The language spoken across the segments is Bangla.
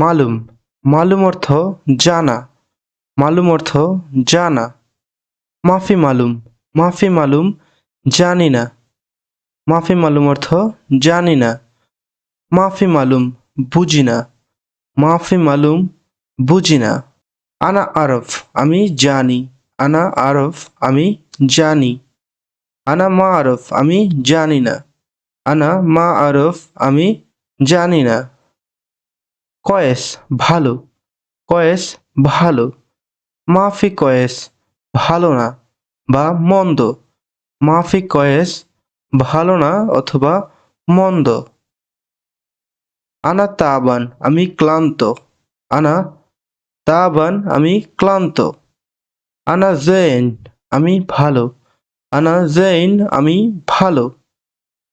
মালুম। মালুম অর্থ জানা। মালুম অর্থ জানা। মাফি মালুম। মাফি মালুম জানি না। মাফি মালুম অর্থ জানি না। মাফি মালুম বুঝি না। মাফি মালুম বুঝি না। আনা আরফ আমি জানি। আনা আরফ আমি জানি। আনা মা আরফ আমি জানি না। আনা মা আরফ আমি জানি না। কয়েস ভালো কয়েস ভালো। মাফি কয়েস ভালো না বা মন্দ। মাফি কয়েস ভালো না অথবা মন্দ। আনা তাবান, আমি ক্লান্ত। আনা তাবান, আমি ক্লান্ত। আনা জৈন, আমি ভালো। আনা জৈন, আমি ভালো।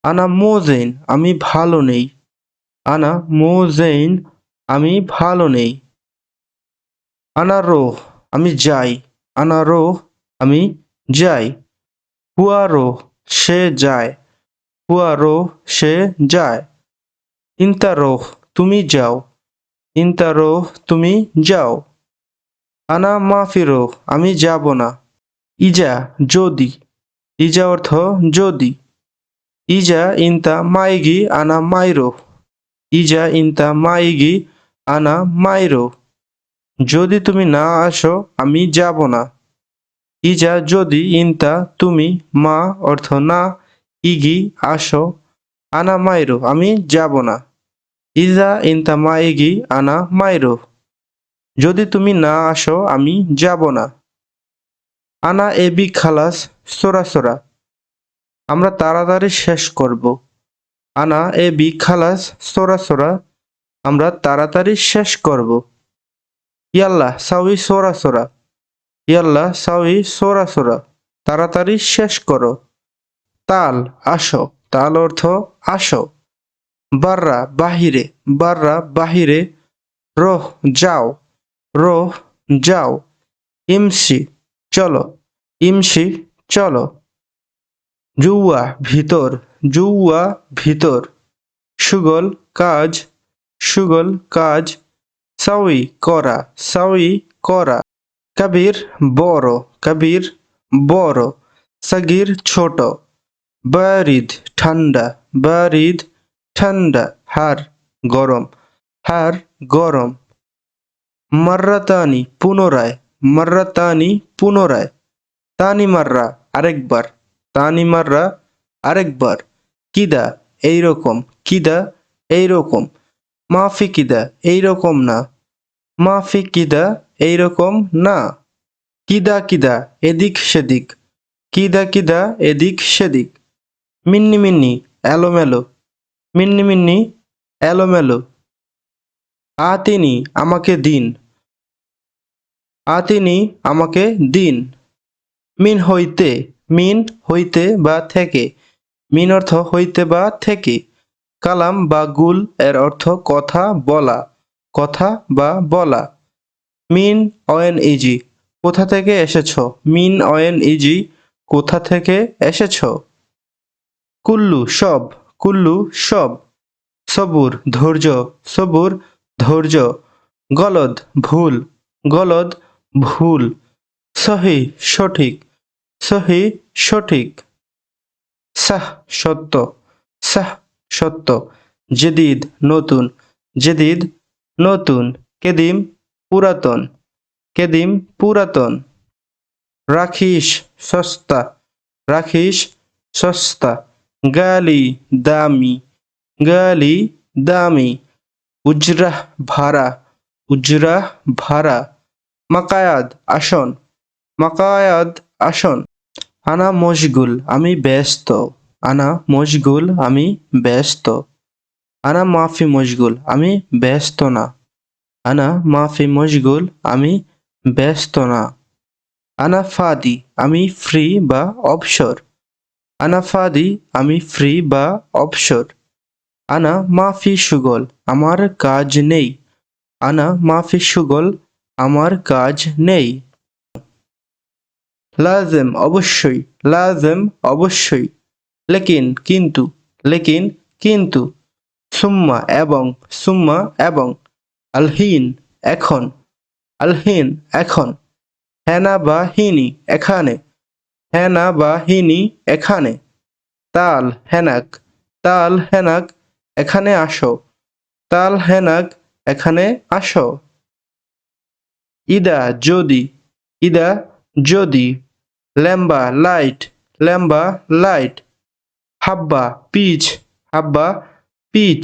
আনা মোজেন আমি ভালো নেই। আনা মোজেন আমি ভালো নেই। আনা রোহ আমি যাই। আনা রোহ আমি যাই। হুয়া রোহ সে যায়। হুয়া রোহ সে যায়। ইন্তা রোহ তুমি যাও। ইন্তা রোহ তুমি যাও। আনা মাফি রোহ আমি যাব না। ইজা, যদি। ইজা অর্থ যদি। ইজা, ইন্তা, মাইগি, আনা মাইরো। ইজা ইন্তা মাইগি আনা মাইরো। যদি তুমি না আসো, আমি যাব না। ইজা যদি ইন্তা তুমি মা, অর্থ না ইগি আসো, আনা মাইরো, আমি যাব না। ইজা ইন্তা মাইগি আনা মাইরো। যদি তুমি না আসো, আমি যাব না। আনা এবি খালাস, সোরা সোরা। আমরা তাড়াতাড়ি শেষ করব। আনা এ বি খালাস সোরা সোরা, আমরা তাড়াতাড়ি শেষ করব। ইয়াল্লা সাউই সোরা সোরা। ইয়াল্লা সাউই সোরা সোরা, তাড়াতাড়ি শেষ করো। তাল, আসো। তাল অর্থ আসো। বাররা, বাহিরে। বাররা, বাহিরে। রোহ, যাও। রোহ, যাও। ইমসি, চলো। ইমসি, চলো। জুয়া ভিতর জুয়া ভিতর। সুগল কাজ সুগল কাজ। সাউই করা সাউই করা। কবির বড় কবির বড়। সগির ছোট। বারিদ ঠান্ডা বারিদ ঠান্ডা। হার গরম হার গরম। মার্রাতানি পুনরায় মার্রাতানি পুনরায়। তানি মাররা আরেকবার। তানি মাররা আরেকবার, কিদা এইরকম কিদা এইরকম, মাফি কিদা এইরকম না, মাফি কিদা এইরকম না, কিদা কিদা এদিক সেদিক, কিদা কিদা এদিক সেদিক, মিন্নি মিন্নি এলোমেলো, মিন্নি মিন্নি এলোমেলো, আতিনি আমাকে দিন, আতিনি আমাকে দিন, মিন হইতে মিন হইতে বা থেকে। মিন অর্থ হইতে বা থেকে। কালাম বা গুল এর অর্থ কথা বলা, কথা বা বলা। মিন অয়েন ইজি, কোথা থেকে এসেছ? মিন অয়েন ইজি, কোথা থেকে এসেছ? কুল্লু সব কুল্লু সব। সবুর ধৈর্য সবুর ধৈর্য। গলদ ভুল গলদ ভুল। সহি সঠিক। সহি সঠিক। সাহ সত্য সাহ সত্য। জেদিদ নতুন জেদিদ নতুন। কেদিম পুরাতন কেদিম পুরাতন। রাখিস সস্তা রাখিস সস্তা। গালি দামি গালি দামি। উজরাহ ভাড়া উজরাহ ভাড়া। মাকায়াদ আসন মাকায়াদ আসন। আনা মশগুল, আমি ব্যস্ত। আনা মশগুল, আমি ব্যস্ত। আনা মাফি মশগুল, আমি ব্যস্ত না। আনা মাফি মশগুল, আমি ব্যস্ত না। আনা ফাদি, আমি ফ্রি বা অবসর। আনা ফাদি, আমি ফ্রি বা অবসর। আনা মাফি সুগল, আমার কাজ নেই। আনা মাফি সুগল, আমার কাজ নেই। লাজেম অবশ্যই লাজেম অবশ্যই। লেকিন কিন্তু লেকিন কিন্তু। সুম্মা এবং সুম্মা এবং। আলহিন এখন আলহিন এখন। হেনা বা হিনি এখানে হেনা বা হিনি এখানে। তাল হেনাক তাল হেনাক এখানে আসো। তাল হেনাক এখানে আসো। ইদা যদি ইদা যদি। ল্যাম্বা লাইট ল্যাম্বা লাইট হাব্বা পিচ হাব্বা পিচ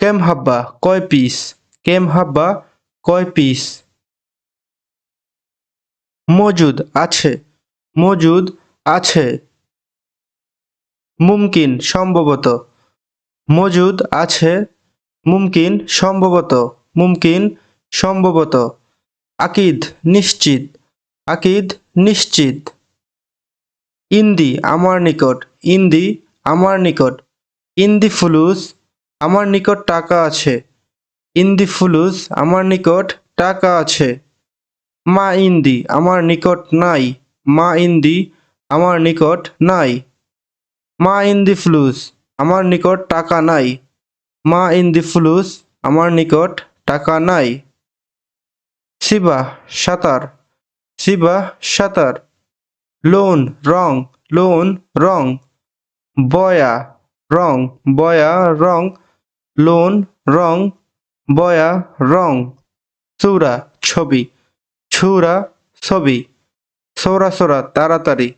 কেম হাব্বা কয় পিস কেম হাব্বা কয় পিস মজুদ আছে মজুদ আছে মুমকিন সম্ভবত. মজুদ আছে মুমকিন সম্ভবত. মুমকিন সম্ভবত. আকিদ নিশ্চিত. আকিদ নিশ্চিত। ইন্দি আমার নিকট, ইন্দি আমার নিকট, ইন্দি ফুলুস আমার নিকট টাকা আছে, ইন্দি ফুলুস আমার নিকট টাকা আছে। মা ইন্দি আমার নিকট নাই, মা ইন্দি আমার নিকট নাই। মা ইন্দি ফুলুস আমার নিকট টাকা নাই, মা ইন্দি ফুলুস আমার নিকট টাকা নাই। শিবা সাঁতার শিবা সাঁতার লোন রং লোন রং বয়া রং বয়া রং লোন রং বয়া রং চূড়া ছবি ছুরা ছবি সোরা সোরা তাড়াতাড়ি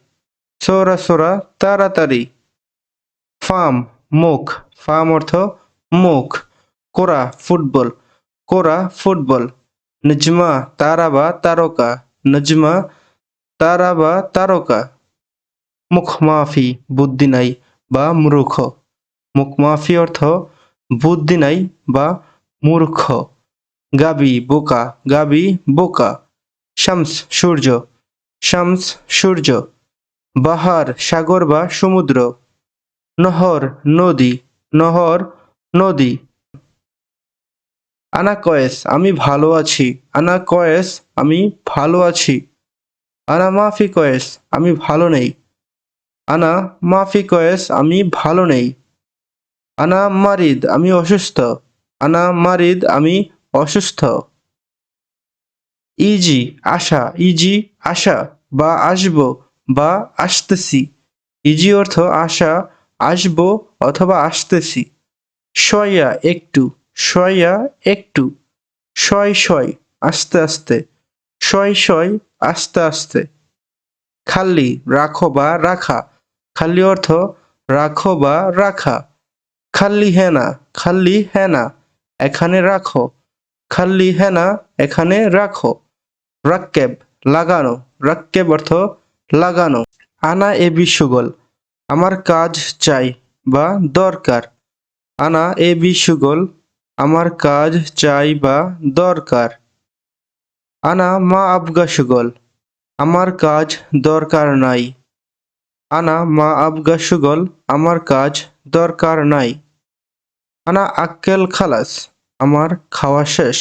সোরা সোরা তাড়াতাড়ি ফার্ম মুখ ফার্ম অর্থ মুখ কোরা ফুটবল কোরা ফুটবল নজমা তারা বা তারকা নজমা তারা বা তারকা, মুখমাফি, বুদ্ধি নাই বা মূর্খ। মুখমাফি অর্থ বুদ্ধি নাই বা মূর্খ। গাবি বোকা গাবি বোকা। শামস, সূর্য। শামস, সূর্য। বাহার, সাগর বা সমুদ্র। নহর, নদী। নহর, নদী। আনা কয়েস, আমি ভালো আছি। আনা কয়েস, আমি ভালো আছি। আনা মাফি কয়েস, আমি ভালো নেই। আনা মাফি কয়েস, আমি ভালো নেই। আনা মারিদ, আমি অসুস্থ। আনা মারিদ, আমি অসুস্থ। ইজি, আশা। ইজি, আশা। বা আসব বা আসতেছি। ইজি অর্থ আশা, আসব অথবা আসতেছি। সয়া একটু। সয়া একটু, শয় শয় আস্তে আস্তে, শয় শয় আস্তে আস্তে। খাল্লি রাখো বা রাখা, খালি অর্থ রাখো বা রাখা। খাল্লি হেনা খাল্লি হেনা, এখানে রাখো। খাল্লি হেনা, এখানে রাখো। রাক্কেব, লাগানো, রাক্কেব অর্থ লাগানো। আনা এ বিশুগল, আমার কাজ চাই বা দরকার। আনা এ বিশুগল আমার কাজ চাই বা দরকার। আনা মা আবগা সুগল, আমার কাজ দরকার নাই। আনা মা আবগা সুগল, আমার কাজ দরকার নাই। আনা আক্কেল খালাস, আমার খাওয়া শেষ।